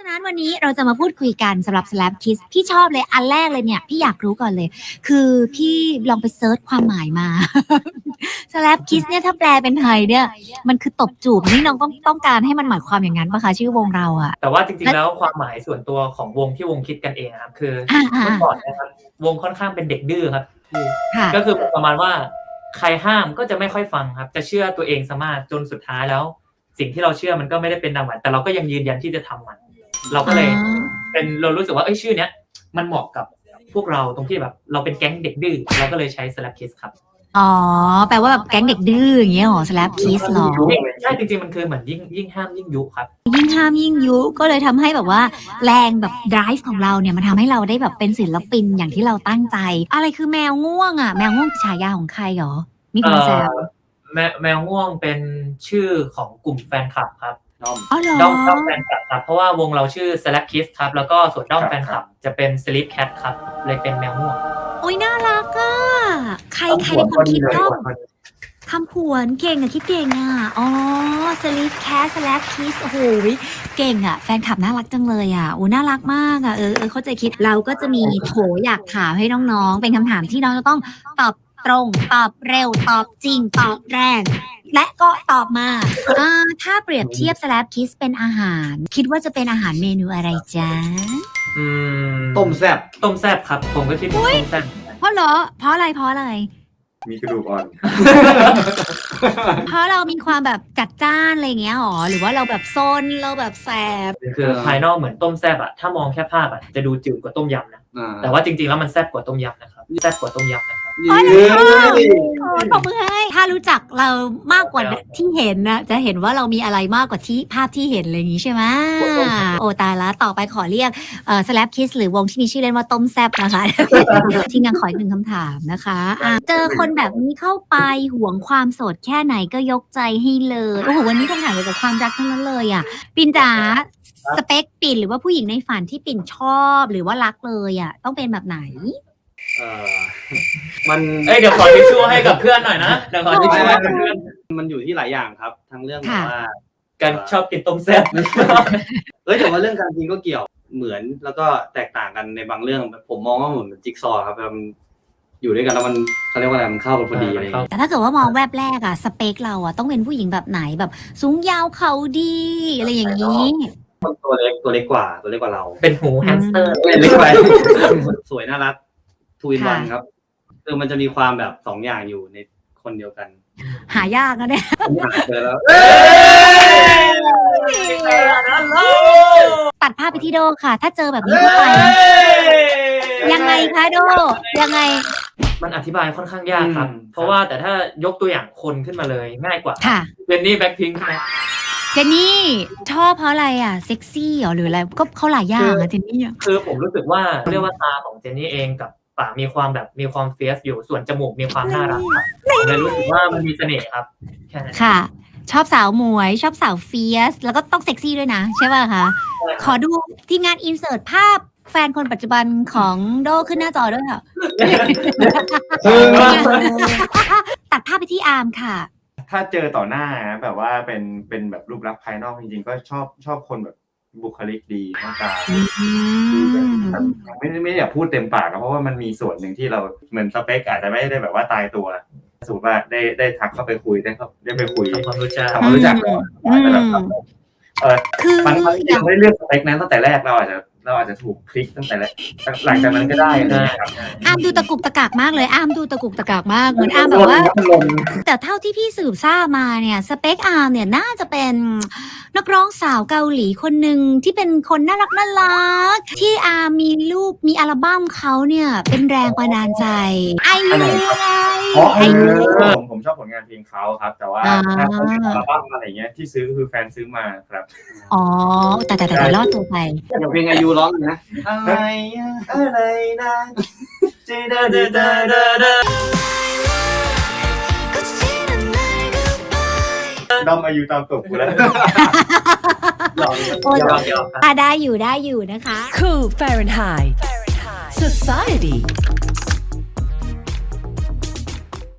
ฉะนั้นวันนี้เราจะมาพูดคุยกันสำหรับ Slap Kiss พี่ชอบเลยอันแรกเลยเนี่ย พี่อยากรู้ก่อนเลย คือพี่ลองไปเซิร์ชความหมายมา Slap Kiss เนี่ยถ้าแปลเป็นไทยเนี่ย มันคือตบจูบนี่น้องต้องต้องการให้มันหมายความอย่างนั้นปะคะชื่อวงเราอะแต่ว่าจริงๆแล้วความหมายส่วนตัวของวงที่วงคิดกันเองอะครับคืออ่าอ่าเมื่อก่อนนะครับวงค่อนข้างเป็นเด็กดื้อครับคือค่ะก็คือประมาณว่าใครห้ามก็จะไม่ค่อยฟังครับ จะเชื่อตัวเองซะมากจนสุดท้ายแล้ว สิ่งที่เราเชื่อมันก็ไม่ได้เป็นดังหวังแต่เราก็ยังยืนยันที่จะทำมัน เราก็เลยเป็นเรารู้สึกว่าเอ้ยชื่อเนี้ยมันเหมาะกับพวกเราตรงที่แบบ เราเป็นแก๊งเด็กดื้อเราก็เลยใช้ slap kiss ครับอ๋อ แปลว่าแบบแก๊งเด็กดื้ออย่างเงี้ยเหรอ Slap Kiss เหรอ ใช่จริงๆมันคือเหมือนยิ่งยิ่งห้ามยิ่งยุครับ ยิ่งห้ามยิ่งยุก็เลยทำให้แบบว่า แรงแบบ drive ของเราเนี่ยมันทำให้เราได้แบบเป็นศิลปินอย่างที่เราตั้งใจ อะไรคือแมวง่วงอะ แมวง่วงฉายาของใครเหรอ มีคนแซวเอ่อแมวแมวง่วงเป็นชื่อของกลุ่มแฟนคลับครับ ด้อมอ๋อเหรอด้อมด้อมแฟนคลับครับเพราะว่าวงเราชื่อ Slap Kiss ครับแล้วก็ส่วนด้อมครับแฟนคลับจะเป็น Sleep Cat ครับเลยเป็นแมวง่วงโอ้ยน่ารักอะใครใครเป็นคนคิดด้อมคำผวนเก่งอะคิดเก่งอะอ๋อ sleep cat slap kiss โอ้โหเก่งอะแฟนคลับน่ารักจังเลยอะโอ้น่ารักมากอะเออเออเข้าใจคิดเราก็จะมีโถอยากถามให้น้องๆ เป็นคำถามที่น้องจะต้องตอบตรง ตอบเร็ว ตอบจริง ตอบแรง และก็ตอบมาอ่าถ้าเปรียบเทียบ slap kiss เป็นอาหาร คิดว่าจะเป็นอาหารเมนูอะไรจ๊ะ อืมต้มแซ่บต้มแซ่บครับ ผมก็คิดว่าต้มแซ่บเพราะเหรอ เพราะอะไรเพราะอะไร มีกระดูกอ่อน เพราะเรามีความแบบจัดจ้านอะไรอย่างเงี้ยหรอ หรือว่าเราแบบซนเราแบบแสบ คือภายนอกเหมือนต้มแซ่บอะถ้ามองแค่ภาพอะจะดูจืดกว่าต้มยำนะ อ่าแต่ว่าจริงๆแล้วมันแซ่บกว่าต้มยำนะครับแซ่บกว่าต้มยำนะ ครับอ๋อเหรอเย้โอ้ตบมือให้ถ้ารู้จักเรามากกว่าที่เห็นนะจะเห็นว่าเรามีอะไรมากกว่าที่ภาพที่เห็นอะไรอย่างงี้ใช่ไหมโอ้ตายละต่อไปขอเรียกเอ่อ slap kiss หรือวงที่มีชื่อเล่นว่าต้มแซบนะคะทีมงานขออีกหนึ่งคำถามนะคะอะเจอคนแบบนี้เข้าไปห่วงความโสดแค่ไหนก็ยกใจให้เลยโอ้โหวันนี้คำถามเกี่ยวกับความรักทั้งนั้นเลยอะปินจ๋าสเปคปิ่นหรือว่าผู้หญิงในฝันที่ปิ่นชอบหรือว่ารักเลยอะต้องเป็นแบบไหน เอ่อมันเอ้ยเดี๋ยวขอทิชชู่ให้กับเพื่อนหน่อยนะเดี๋ยวขอทิชชู่ให้กับเพื่อนมันอยู่ที่หลายอย่างครับ ทั้งเรื่องแบค่ะบว่ากันชอบกินต้มแซ่บเอ้ยแต่ว่าเรื่องการกินก็เกี่ยวเหมือนแล้วก็แตกต่างกันในบางเรื่อง ผมมองว่าเหมือนจิ๊กซอว์ครับมันอยู่ด้วยกันแล้วมันเขาเรียกว่าอะไรมันเข้ากันพอดีอะไรอย่างเงี้ยแต่ถ้าเกิดว่ามองแวบแรกอะสเปคเราอะต้องเป็นผู้หญิงแบบไหนแบบ สูงยาวเขาดีอะไรอย่างนี้ตัวเล็กตัวเล็กกว่าตัวเล็กกว่าเรา เป็นหูแฮมสเตอร์เล็กไปสวยน่ารัก ทูอินค่ะวันครับ คือมันจะมีความแบบสองอย่างอยู่ในคนเดียวกัน หายากนะเนี่ยผมหาเจอแล้ว ตัดภาพไปที่โดค่ะ ถ้าเจอแบบนี้เข้าไป ยังไงคะโด ยังไง มันอธิบายค่อนข้างยากครับ อืม เพราะว่าแต่ถ้ายกตัวอย่างคนขึ้นมาเลยง่ายกว่าค่ะ เจนนี่แบ็คพิงค์เจนนี่ ชอบเพราะอะไรอะเซ็กซี่เหรอหรืออะไร ก็เขาหลายอย่างอะเจนนี่อะ คือผมรู้สึกว่าเรียกว่าตาของเจนนี่เองกับ ปากมีความแบบมีความเฟียสอยู่ส่วนจมูกมีความน่ารักครับผมเลยรู้สึกว่ามันมีเสน่ห์ครับแค่นั้นค่ะ ชอบสาวหมวย ชอบสาวเฟียส แล้วก็ต้องเซ็กซี่ด้วยนะ ใช่ป่ะคะ ขอดูทีมงานอินเสิร์ตภาพแฟนคนปัจจุบันของโดขึ้นหน้าจอด้วยค่ะ ตัดภาพไปที่อาร์มค่ะ ถ้าเจอต่อหน้านะแบบว่าเป็นเป็นแบบรูปลักษณ์ภายนอกจริงๆ ก็ชอบชอบคนแบบ บุคลิกดีหน้าตาดีแบบไม่ได้ไม่ได้อยากพูดเต็มปากอะเพราะว่ามันมีส่วนหนึ่งที่เราเหมือนสเปคอาจจะไม่ได้แบบว่าตายตัวสมมติว่าได้ได้ทักเข้าไปคุยได้เข้าได้ไปคุยทำความรู้จักทำความรู้จักก่อนอืมอาจจะแบบเออคือมันมันจริงๆไม่ได้เลือกสเปคนั้นตั้งแต่แรกเราอาจจะ เราอาจจะถูกคลิกตั้งแต่แรกหลังจากนั้นก็ได้อะไรอย่างเงี้ยครับอาร์มดูตะกุกตะกากมากเลยอาร์มดูตะกุกตะกากมากเหมือนอาร์มแบบว่าลงแต่เท่าที่พี่สืบทราบมาเนี่ยสเปคอาร์มเนี่ยน่าจะเป็นนักร้องสาวเกาหลีคนหนึ่งที่เป็นคนน่ารักน่ารักที่อาร์มมีรูปมีอัลบั้มเขาเนี่ยเป็นแรงบันดาลใจไออันไหนยูครับไงอ๋อไอเอยูอผมผมชอบผลงานเพลงเขาครับ แต่ว่าอ่าถ้าเขาเป็นอัลบั้มอะไรเงี้ยที่ซื้อก็คือแฟนซื้อมาครับอ๋อแต่แต่แต่แต่รอดตัวไปอย่างเพลงอายุร้องนะอะไรอะอะไรนะเจดาเดดาดาดาดอมอายุตามตกกูแล้วโอ้ยยอมยอมครับอะได้อยู่ได้อยู่นะคะ Cool Fahrenheit. Society